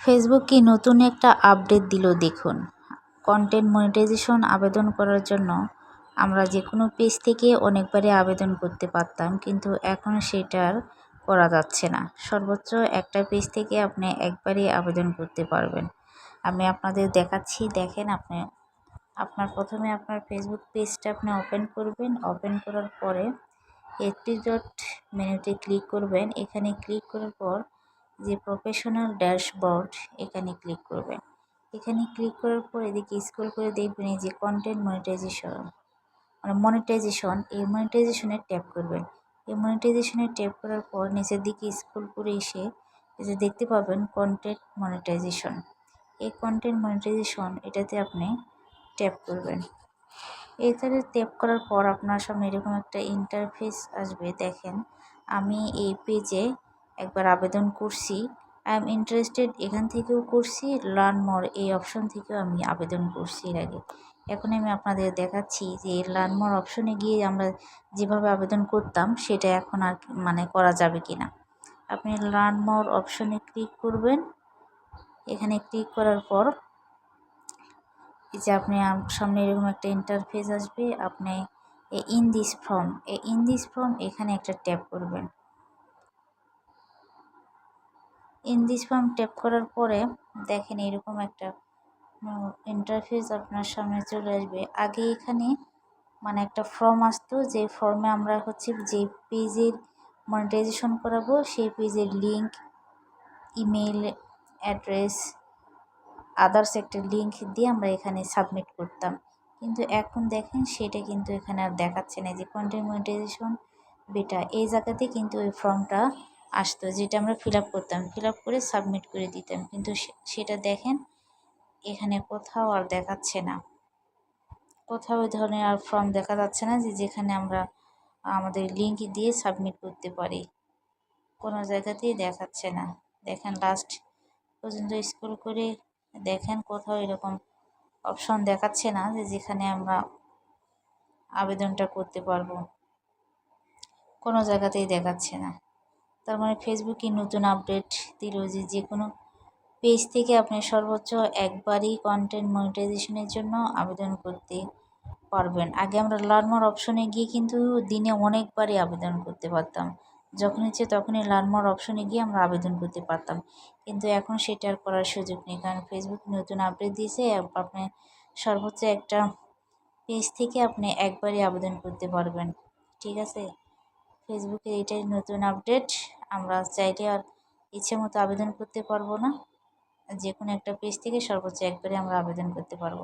Facebook কি নতুন একটা আপডেট দিল দেখুন। কন্টেন্ট মনিটাইজেশন আবেদন করার জন্য আমরা যে কোনো পেজ থেকে অনেকবারই আবেদন করতে পারতাম, কিন্তু এখন সেটার করা যাচ্ছে না। সর্বোচ্চ একটা পেজ থেকে আপনি একবারই আবেদন করতে পারবেন। আমি আপনাদের দেখাচ্ছি, দেখেন আপনি, আপনার প্রথমে আপনার ফেসবুক পেজটা আপনি ওপেন করবেন। ওপেন করার পরে একটি ডট মেনুতে ক্লিক করবেন। এখানে ক্লিক করার পর যে প্রফেশনাল ড্যাশবোর্ড এখানে ক্লিক করবেন এখানে ক্লিক করার পর এদিকে স্ক্রল করে দেখবেন এই যে কন্টেন্ট মনিটাইজেশন মানে মনিটাইজেশন এই মনিটাইজেশনে ট্যাপ করবেন এই মনিটাইজেশনে ট্যাপ করার পর নিচের দিকে স্ক্রল করে এসে এই যে দেখতে পাবেন কন্টেন্ট মনিটাইজেশন এই কন্টেন্ট মনিটাইজেশন এটাতে আপনি ট্যাপ করবেন। এখানে ট্যাপ করার পর আপনার সামনে এরকম একটা ইন্টারফেস আসবে। দেখেন, আমি এই পেজে একবার আবেদন করছি। আই এম ইন্টারেস্টেড এখান থেকেও করছি। লার্ন মোর এই অপশন থেকেও আমি আবেদন করছি এর আগে। এখন আমি আপনাদের দেখাচ্ছি যে লার্ন মোর অপশনে গিয়ে আমরা যেভাবে আবেদন করতাম, সেটা এখন আর মানে করা যাবে কি না আপনি লার্ন মোর অপশনে ক্লিক করবেন। এখানে ক্লিক করার পর যে আপনি সামনে এরকম একটা ইন্টারফেস আসবে। আপনি a in this form a in this form এখানে একটা ট্যাপ করবেন। দিস ফর্ম ট্যাপ করার পরে দেখেন এরকম একটা ইন্টারফেস আপনার সামনে চলে আসবে। আগে এখানে মানে একটা ফর্ম আসতো, যে ফর্মে আমরা হচ্ছে যে পেজের মনিটাইজেশন করাবো, সেই পেজের লিঙ্ক ইমেল অ্যাড্রেস আদার্স একটা লিঙ্ক দিয়ে আমরা এখানে সাবমিট করতাম। কিন্তু এখন দেখেন সেটা কিন্তু এখানে আর দেখাচ্ছে না, যে কন্টেন্ট মনিটাইজেশন বেটা এই জায়গাতে কিন্তু ওই ফর্মটা আসতো, যেটা আমরা ফিল আপ করতাম। ফিল আপ করে সাবমিট করে দিতাম। কিন্তু সেটা দেখেন, এখানে কোথাও আর দেখাচ্ছে না। কোথাও ওই ধরনের আর ফর্ম দেখা যাচ্ছে না যে, যেখানে আমরা, আমাদের লিঙ্ক দিয়ে সাবমিট করতে পারি। কোনো জায়গাতেই দেখাচ্ছে না। দেখেন লাস্ট পর্যন্ত স্কুল করে দেখেন, কোথাও এরকম অপশন দেখাচ্ছে না যে, যেখানে আমরা আবেদনটা করতে পারব। কোনো জায়গাতেই দেখাচ্ছে না। তার মানে ফেসবুকে নতুন আপডেট দিল যে যে কোনো পেজ থেকে আপনি সর্বোচ্চ একবারই কন্টেন্ট মনিটাইজেশনের জন্য আবেদন করতে পারবেন। আগে আমরা লার্মার অপশনে গিয়ে কিন্তু দিনে অনেকবারই আবেদন করতে পারতাম। যখন ইচ্ছে তখনই লার্মার অপশনে গিয়ে আমরা আবেদন করতে পারতাম। কিন্তু এখন সেটা আর করার সুযোগ নেই, কারণ ফেসবুক নতুন আপডেট দিয়েছে, আপনি সর্বোচ্চ একটা পেজ থেকে আপনি একবারই আবেদন করতে পারবেন। ঠিক আছে? ফেসবুকে এটাই নতুন আপডেট আমরা চাইলে আর ইচ্ছে মতো আবেদন করতে পারব না। যে কোনো একটা পেজ থেকে সর্বোচ্চ একবারে আমরা আবেদন করতে পারব।